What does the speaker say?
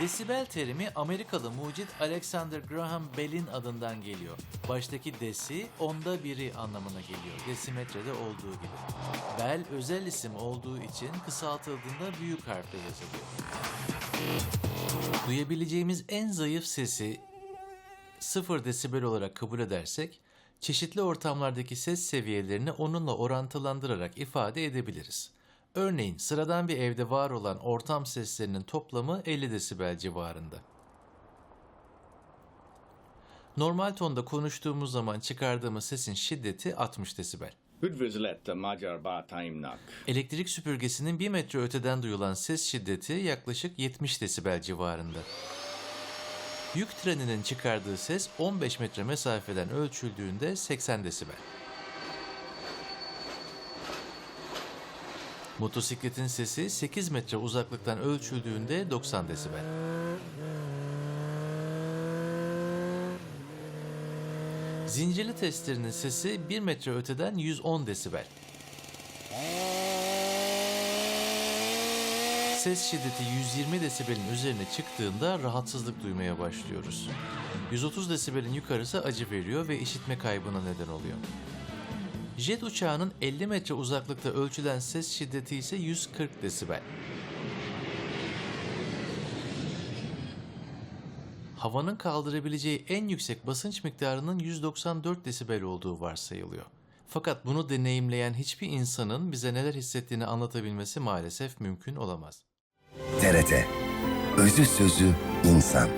Desibel terimi Amerikalı mucit Alexander Graham Bell'in adından geliyor. Baştaki desi onda biri anlamına geliyor. Desimetrede olduğu gibi. Bell özel isim olduğu için kısaltıldığında büyük harfle yazılıyor. Duyabileceğimiz en zayıf sesi 0 desibel olarak kabul edersek, çeşitli ortamlardaki ses seviyelerini onunla orantılandırarak ifade edebiliriz. Örneğin sıradan bir evde var olan ortam seslerinin toplamı 50 desibel civarında. Normal tonda konuştuğumuz zaman çıkardığımız sesin şiddeti 60 desibel. Elektrik süpürgesinin 1 metre öteden duyulan ses şiddeti yaklaşık 70 desibel civarında. Yük treninin çıkardığı ses 15 metre mesafeden ölçüldüğünde 80 desibel. Motosikletin sesi 8 metre uzaklıktan ölçüldüğünde 90 desibel. Zincirli testlerinin sesi 1 metre öteden 110 desibel. Ses şiddeti 120 desibelin üzerine çıktığında rahatsızlık duymaya başlıyoruz. 130 desibelin yukarısı acı veriyor ve işitme kaybına neden oluyor. Jet uçağının 50 metre uzaklıkta ölçülen ses şiddeti ise 140 desibel. Havanın kaldırabileceği en yüksek basınç miktarının 194 desibel olduğu varsayılıyor. Fakat bunu deneyimleyen hiçbir insanın bize neler hissettiğini anlatabilmesi maalesef mümkün olamaz. TRT Özü Sözü İnsan